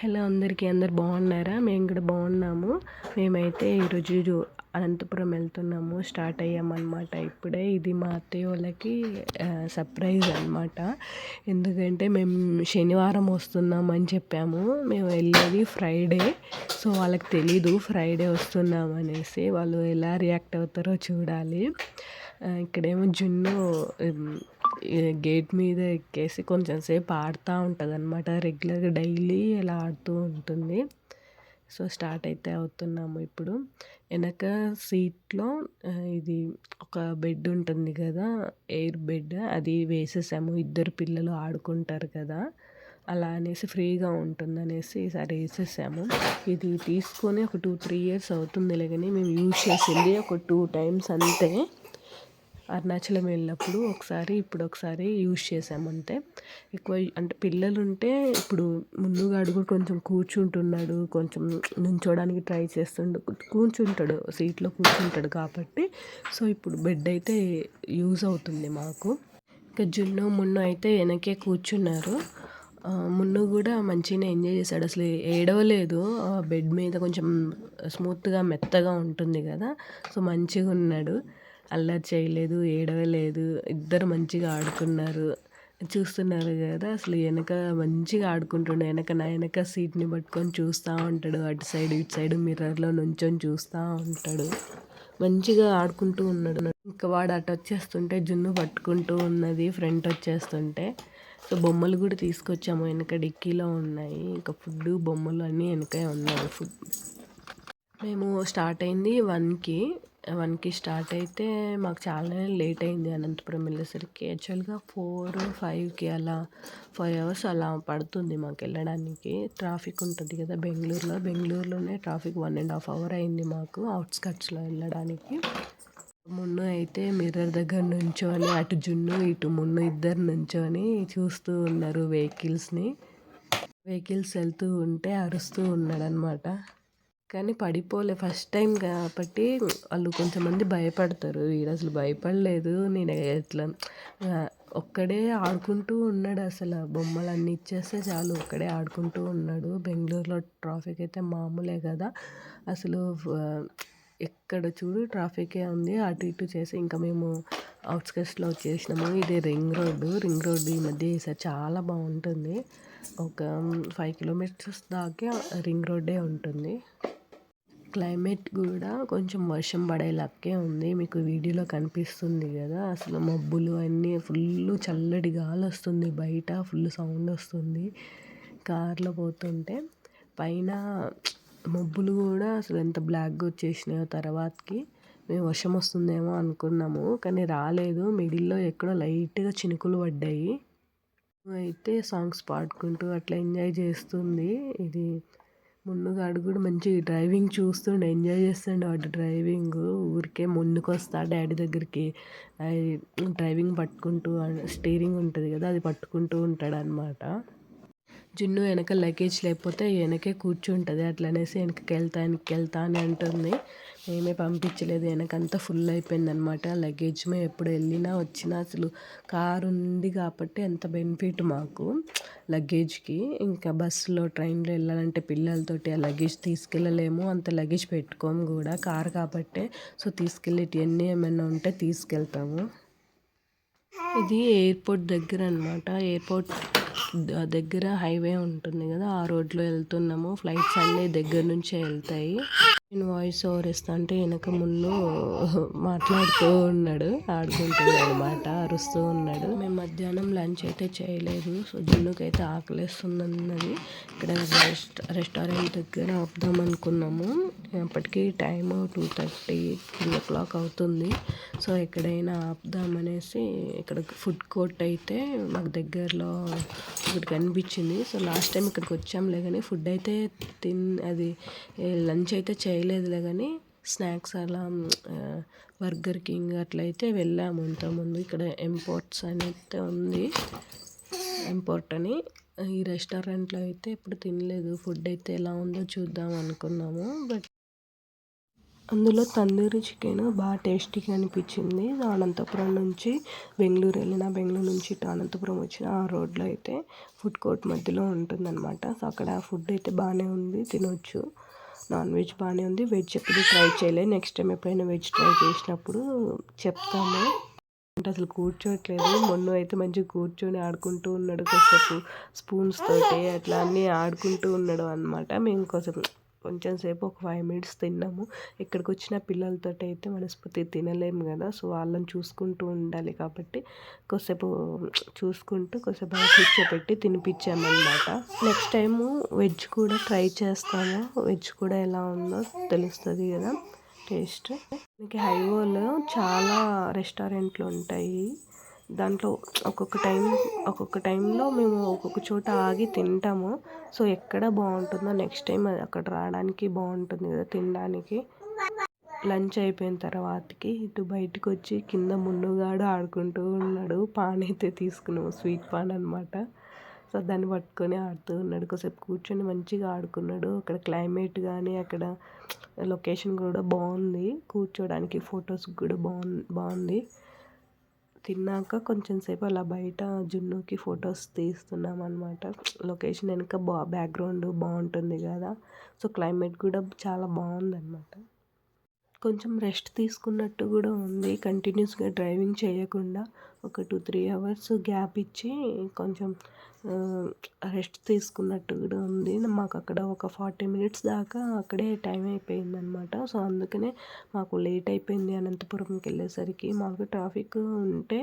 Hello అందరికీ అందరు బాగున్నారా? మేము కూడా బాగున్నాము. మేమైతే ఈరోజు అనంతపురం వెళ్తున్నాము. స్టార్ట్ అయ్యామన్నమాట ఇప్పుడే. ఇది మా అత్తయ్య వాళ్ళకి సర్ప్రైజ్ అనమాట ఎందుకంటే మేము శనివారం వస్తున్నామని చెప్పాము. మేము వెళ్ళేది ఫ్రైడే. సో వాళ్ళకి తెలీదు ఫ్రైడే వస్తున్నాం అనేసి వాళ్ళు ఎలా రియాక్ట్ అవుతారో చూడాలి. ఇక్కడేమో జున్ను గేట్ మీద ఎక్కేసి కొంచెం సేపు ఆడుతూ ఉంటుంది అనమాట రెగ్యులర్గా డైలీ ఇలా ఆడుతూ ఉంటుంది. సో స్టార్ట్ అయితే అవుతున్నాము ఇప్పుడు. వెనక సీట్లో ఇది ఒక బెడ్ ఉంటుంది కదా ఎయిర్ బెడ్. అది వేసేసాము. ఇద్దరు పిల్లలు ఆడుకుంటారు కదా. అలా అనేసి ఫ్రీగా ఉంటుంది అనేసి ఈసారి వేసేసాము. ఇది తీసుకొని ఒక టూ త్రీ ఇయర్స్ అవుతుంది కానీ మేము యూజ్ చేసింది ఒక టూ టైమ్స్ అంతే. అరుణాచలం వెళ్ళినప్పుడు ఒకసారి ఇప్పుడు ఒకసారి యూజ్ చేసామంతే ఎక్కువ అంటే పిల్లలు ఉంటే ఇప్పుడు ముందుగా అడుగు కొంచెం కూర్చుంటున్నాడు కొంచెం నుంచోడానికి ట్రై చేస్తుండు కూర్చుంటాడు సీట్లో కూర్చుంటాడు కాబట్టి. సో ఇప్పుడు బెడ్ అయితే యూజ్ అవుతుంది మాకు. ఇంకా జున్ను మున్ను అయితే వెనకే కూర్చున్నారు. మున్ను కూడా మంచిగా ఎంజాయ్ చేశాడు. అసలు ఏడవలేదు. బెడ్ మీద కొంచెం స్మూత్గా మెత్తగా ఉంటుంది కదా. సో మంచిగా ఉన్నాడు అల్లరి చేయలేదు ఏడవలేదు ఇద్దరు మంచిగా ఆడుకున్నారు. చూస్తున్నారు కదా అసలు వెనక మంచిగా ఆడుకుంటుండే వెనక నా వెనక సీట్ని పట్టుకొని చూస్తూ ఉంటాడు. అటు సైడ్ ఇటు సైడ్ మిర్రర్లో నుంచొని చూస్తూ ఉంటాడు. మంచిగా ఆడుకుంటూ ఉన్నాడు. ఇంకా వాడు అటు వచ్చేస్తుంటే జున్ను పట్టుకుంటూ ఉన్నది ఫ్రంట్ వచ్చేస్తుంటే. సో బొమ్మలు కూడా తీసుకొచ్చాము. వెనక డిక్కీలో ఉన్నాయి. ఇంకా ఫుడ్ బొమ్మలు అన్నీ వెనకే ఉన్నాయి. ఫుడ్. మేము స్టార్ట్ అయింది వన్కి. వన్కి స్టార్ట్ అయితే మాకు చాలా లేట్ అయింది అనంతపురం వెళ్ళేసరికి. యాక్చువల్గా ఫోర్ ఫైవ్కి అలా ఫైవ్ అవర్స్ అలా పడుతుంది మాకు వెళ్ళడానికి. ట్రాఫిక్ ఉంటుంది కదా బెంగళూరులో. బెంగళూరులోనే traffic one and half hour అయింది మాకు అవుట్స్కట్స్లో వెళ్ళడానికి. మున్ను అయితే మిర్రర్ దగ్గర నుంచొని అటు జున్ను ఇటు మున్ను ఇద్దరు నుంచొని చూస్తూ ఉన్నారు వెహికల్స్ని. వెహికల్స్ వెళ్తూ ఉంటే అరుస్తూ ఉన్నాడనమాట కానీ పడిపోలే ఫస్ట్ టైం కాబట్టి వాళ్ళు కొంతమంది భయపడతారు. వీడు అసలు భయపడలేదు. నేను ఎట్లా ఒక్కడే ఆడుకుంటూ ఉన్నాడు అసలు. బొమ్మలు అన్నీ ఇచ్చేస్తే చాలు. ఒక్కడే ఆడుకుంటూ ఉన్నాడు. బెంగళూరులో ట్రాఫిక్ అయితే మామూలే కదా. అసలు ఎక్కడ చూడు ట్రాఫికే ఉంది. అటు ఇటు చేసి ఇంకా మేము అవుట్స్కట్స్లో వచ్చేసినాము. ఇది రింగ్ రోడ్డు. రింగ్ రోడ్డు ఈ మధ్య ఈసారి చాలా బాగుంటుంది. ఒక ఫైవ్ కిలోమీటర్స్ దాకా రింగ్ రోడ్డే ఉంటుంది. క్లైమేట్ కూడా కొంచెం వర్షం పడేలాగే ఉంది. మీకు వీడియోలో కనిపిస్తుంది కదా అసలు మబ్బులు అన్నీ ఫుల్ చల్లటి గాలి వస్తుంది బయట ఫుల్ సౌండ్ వస్తుంది కార్లో పోతుంటే. పైన మబ్బులు కూడా అసలు ఎంత బ్లాక్గా వచ్చేసినాయో తర్వాతకి. మేము వర్షం వస్తుందేమో అనుకున్నాము కానీ రాలేదు. మిడిల్లో ఎక్కడో లైట్గా చినుకులు పడ్డాయి. అయితే సాంగ్స్ పాడుకుంటూ అట్లా ఎంజాయ్ చేస్తుంది. ఇది మున్నుగాడు కూడా మంచి డ్రైవింగ్ చూస్తుండే ఎంజాయ్ చేస్తుండు వాడు డ్రైవింగ్. ఊరికే ముందుకు వస్తా డాడీ దగ్గరికి. డ్రైవింగ్ పట్టుకుంటూ స్టీరింగ్ ఉంటుంది కదా అది పట్టుకుంటూ ఉంటాడు అనమాట జున్ను వెనక లగేజ్ లేకపోతే వెనకే కూర్చుంటుంది. అట్లా అనేసి వెనకకి వెళ్తా వెనక్కి వెళ్తా అని అంటుంది. మేమే పంపించలేదు. వెనకంతా ఫుల్ అయిపోయింది అనమాట లగేజ్ మేము ఎప్పుడు వెళ్ళినా వచ్చినా అసలు కారు ఉంది కాబట్టి ఎంత బెనిఫిట్ మాకు లగేజ్కి ఇంకా బస్సులో ట్రైన్లో వెళ్ళాలంటే పిల్లలతోటి ఆ లగేజ్ తీసుకెళ్ళలేము. అంత లగేజ్ పెట్టుకోము కూడా. కారు కాబట్టి. సో తీసుకెళ్ళేటివన్నీ ఏమైనా ఉంటే తీసుకెళ్తాము. ఇది ఎయిర్పోర్ట్ దగ్గర అనమాట ఎయిర్పోర్ట్ దగ్గర హైవే ఉంటుంది కదా ఆ రోడ్లో వెళ్తున్నాము. ఫ్లైట్స్ అన్నీ దగ్గర నుంచే వెళ్తాయి. నేను వాయిస్ ఓవర్ ఇస్తా అంటే వెనక ముందు మాట్లాడుతూ ఉన్నాడు ఆడుకుంటున్నాడు అనమాట అరుస్తూ ఉన్నాడు. మేము మధ్యాహ్నం లంచ్ అయితే చేయలేదు సో జున్నుకి అయితే ఆకలిస్తుంది అన్నది ఇక్కడ రెస్టారెంట్ దగ్గర ఆపుదాం అనుకున్నాము. అప్పటికి time two thirty three o'clock అవుతుంది. సో ఎక్కడైనా ఆపుదామనేసి ఇక్కడ ఫుడ్ కోర్ట్ అయితే మాకు దగ్గరలో ఒకటి కనిపించింది. సో లాస్ట్ టైం ఇక్కడికి వచ్చాంలే కానీ ఫుడ్ అయితే తిన్ అది లంచ్ అయితే చేయలేదులే కానీ స్నాక్స్ అలా బర్గర్ కింగ్ అట్లయితే వెళ్ళాము ఇంతకుముందు. ఇక్కడ ఎంపోర్ట్స్ అయితే ఉంది. ఎంపోర్ట్ అని. ఈ రెస్టారెంట్లో అయితే ఎప్పుడు తినలేదు. ఫుడ్ అయితే ఎలా ఉందో చూద్దాం అనుకున్నాము. బట్ అందులో తందూరి చికెన్ బాగా టేస్టీగా అనిపించింది. అనంతపురం నుంచి బెంగళూరు వెళ్ళిన బెంగళూరు నుంచి ఇటు అనంతపురం వచ్చిన ఆ రోడ్లో అయితే ఫుడ్ కోర్ట్ మధ్యలో ఉంటుందన్నమాట. సో అక్కడ ఫుడ్ అయితే బాగానే ఉంది. తినొచ్చు. నాన్ వెజ్ బాగానే ఉంది. వెజ్ ఎప్పుడు ట్రై చేయలేదు నెక్స్ట్ టైం ఎప్పుడైనా వెజ్ ట్రై చేసినప్పుడు చెప్తాము. అంటే అసలు కూర్చోట్లేదు. మొన్న అయితే మంచిగా కూర్చొని ఆడుకుంటూ ఉన్నాడు కొద్దిసేపు. స్పూన్స్ తోటి అట్లా అన్నీ ఆడుకుంటూ ఉన్నాడు అనమాట మేము కొంచెం కొంచెం సేపు ఒక ఫైవ్ మినిట్స్ తిన్నాము. ఇక్కడికి వచ్చిన పిల్లలతో అయితే మనస్ఫూర్తి తినలేము కదా సో వాళ్ళని చూసుకుంటూ ఉండాలి కాబట్టి కొద్దిసేపు చూసుకుంటూ కొద్దిసేపు కూర్చోపెట్టి తినిపించామన్నమాట. నెక్స్ట్ టైము వెజ్ కూడా ట్రై చేస్తాము. వెజ్ కూడా ఎలా ఉందో తెలుస్తుంది కదా టేస్ట్ మనకి హైవేలో చాలా రెస్టారెంట్లు ఉంటాయి. దాంట్లో ఒక్కొక్క టైం ఒక్కొక్క టైంలో మేము ఒక్కొక్క చోట ఆగి తింటాము. సో ఎక్కడ బాగుంటుందో నెక్స్ట్ టైం అక్కడ రావడానికి బాగుంటుంది కదా తినడానికి. లంచ్ అయిపోయిన తర్వాతకి ఇటు బయటకు వచ్చి కింద మున్నుగాడు ఆడుకుంటూ ఉన్నాడు. పాన్ అయితే తీసుకున్నాము స్వీట్ పాన్ అనమాట సో దాన్ని పట్టుకొని ఆడుతూ ఉన్నాడు. కాసేపు కూర్చొని మంచిగా ఆడుకున్నాడు. అక్కడ క్లైమేట్ కానీ అక్కడ లొకేషన్ కూడా బాగుంది. కూర్చోడానికి ఫొటోస్ కూడా బాగుంది బాగుంది. తిన్నాక కొంచెం సేపు అలా బయట జున్నుకి ఫొటోస్ తీస్తున్నాం అనమాట లొకేషన్ వెనుక బా బ్యాక్గ్రౌండ్ బాగుంటుంది కదా. సో క్లైమేట్ కూడా చాలా బాగుందన్నమాట. కొంచెం రెస్ట్ తీసుకున్నట్టు కూడా ఉంది. కంటిన్యూస్గా డ్రైవింగ్ చేయకుండా ఒక టూ త్రీ అవర్స్ గ్యాప్ ఇచ్చి కొంచెం రెస్ట్ తీసుకున్నట్టు కూడా ఉంది. మాకు అక్కడ ఒక ఫార్టీ మినిట్స్ దాకా అక్కడే టైం అయిపోయింది అనమాట సో అందుకనే మాకు లేట్ అయిపోయింది అనంతపురంకి వెళ్ళేసరికి. మాకు ట్రాఫిక్ ఉంటే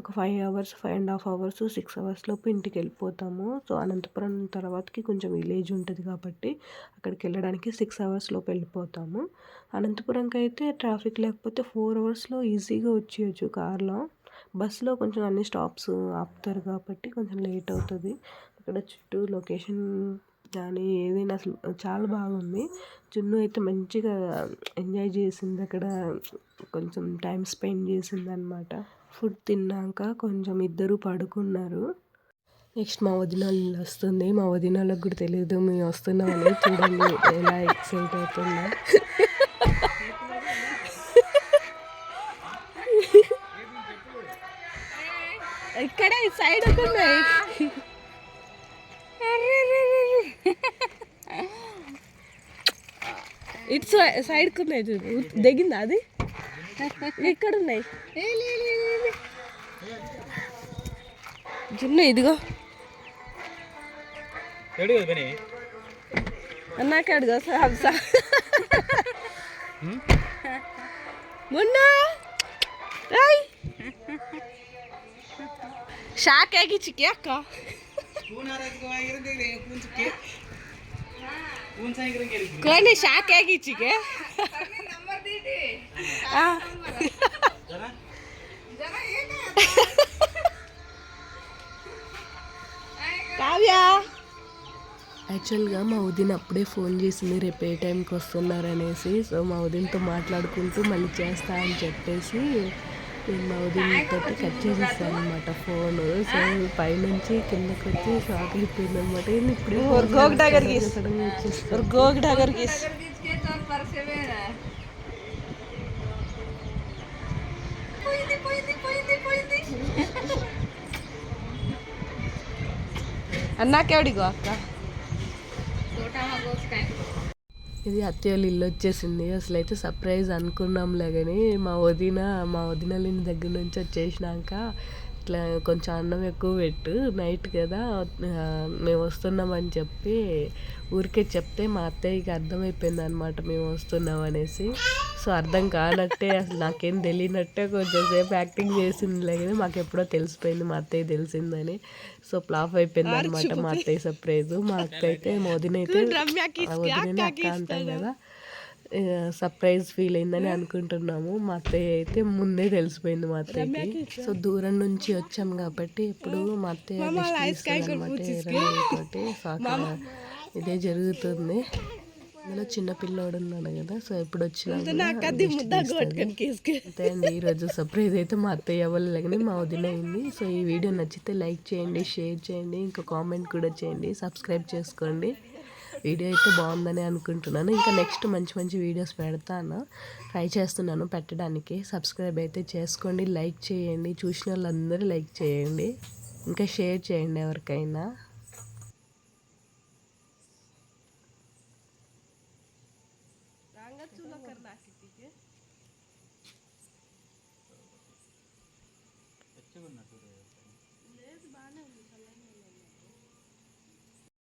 ఒక five hours five and half hours six hours లోపు ఇంటికి వెళ్ళిపోతాము. సో అనంతపురం తర్వాతకి కొంచెం విలేజ్ ఉంటుంది కాబట్టి అక్కడికి వెళ్ళడానికి సిక్స్ అవర్స్ లోపు వెళ్ళిపోతాము. అనంతపురంకి అయితే ట్రాఫిక్ లేకపోతే ఫోర్ అవర్స్లో ఈజీగా వచ్చేయచ్చు కార్లో. బస్సులో కొంచెం అన్ని స్టాప్స్ ఆపుతారు కాబట్టి కొంచెం లేట్ అవుతుంది. అక్కడ చుట్టూ లొకేషన్ కానీ ఏదైనా అసలు చాలా బాగుంది. జున్ను అయితే మంచిగా ఎంజాయ్ చేసింది అక్కడ. కొంచెం టైం స్పెండ్ చేసింది అనమాట ఫుడ్ తిన్నాక కొంచెం ఇద్దరు పడుకున్నారు. నెక్స్ట్ మా వదినాలు వస్తుంది. మా వదినాలకు కూడా తెలియదు మేము వస్తున్నామని చూడండి ఎలా ఎక్సైట్ అవుతుందో ఇక్కడ సైడ్ ఉన్నాయి. ఇటు సైడ్కి ఉన్నాయి చూడు. దిగిందా అది? ఇక్కడ ఉన్నాయి. జున్ను ఇదిగో. అన్నాక అడుగు హబ్సా మొన్న! ಶಾಕ್ ಆಗಿಚ್ಚಿ ಅಕ್ಕ ಕೋಣೆ ಶಾಕ್ ಆಗಿಚ್ಚಿಗೆ కావ్య యాక్చువల్గా మా వదిన అప్పుడే ఫోన్ చేసింది రేపు ఏ టైంకి వస్తున్నారనేసి సో మా వదినతో మాట్లాడుకుంటూ మళ్ళీ చేస్తా అని చెప్పేసి నేను మా వదినతో కట్ చేసేస్తాను అనమాట ఫోన్ సో పైనుంచి కిందకి వచ్చి షాక్ అయిపోయింది అనమాట ఇప్పుడే గోగ్ డాగర్ గోగ్ డాగర్ అన్నాకెవడిగో అక్క. ఇది అత్తయ్య ఇల్లు వచ్చేసింది. అసలు అయితే సర్ప్రైజ్ అనుకున్నాంలే కానీ మా వదిన మా వదిన దగ్గర నుంచి వచ్చేసినాక ఇట్లా కొంచెం అన్నం ఎక్కువ పెట్టు నైట్ కదా మేము వస్తున్నామని చెప్పి ఊరికే చెప్తే మా అత్తయ్యకి అర్థమైపోయింది అనమాట మేము వస్తున్నాం అనేసి. సో అర్థం కానట్టే అసలు నాకేం తెలియనట్టే కొంచెం సేపు యాక్టింగ్ చేసింది కానీ మాకు ఎప్పుడో తెలిసిపోయింది మా అత్తయ్య తెలిసిందని. సో ప్లాఫ్ అయిపోయింది అనమాట మా అత్తయ్య సర్ప్రైజ్ మా అక్క అయితే మా వదిన అయితే వదిన అక్క అంటాం కదా. సర్ప్రైజ్ ఫీల్ అయిందని అనుకుంటున్నాము. మా అత్తయ్య అయితే ముందే తెలిసిపోయింది మా అత్తయ్యకి. సో దూరం నుంచి వచ్చాం కాబట్టి ఇప్పుడు మా అత్తయ్య అనమాట ఇదే జరుగుతుంది. ఇందులో చిన్న పిల్లోడు ఉన్నాడు కదా సో ఇప్పుడు వచ్చిన అంతే అండి ఈరోజు సర్ప్రైజ్ అయితే మా అత్తయ్య వల్ల కానీ మా వదిన అయింది. సో ఈ వీడియో నచ్చితే లైక్ చేయండి షేర్ చేయండి ఇంకా కామెంట్ కూడా చేయండి సబ్స్క్రైబ్ చేసుకోండి. వీడియో అయితే బాగుందని అనుకుంటున్నాను. ఇంకా నెక్స్ట్ మంచి మంచి వీడియోస్ పెడతాను. ట్రై చేస్తున్నాను పెట్టడానికి. సబ్స్క్రైబ్ అయితే చేసుకోండి. లైక్ చేయండి. చూసిన వాళ్ళందరూ లైక్ చేయండి. ఇంకా షేర్ చేయండి ఎవరికైనా.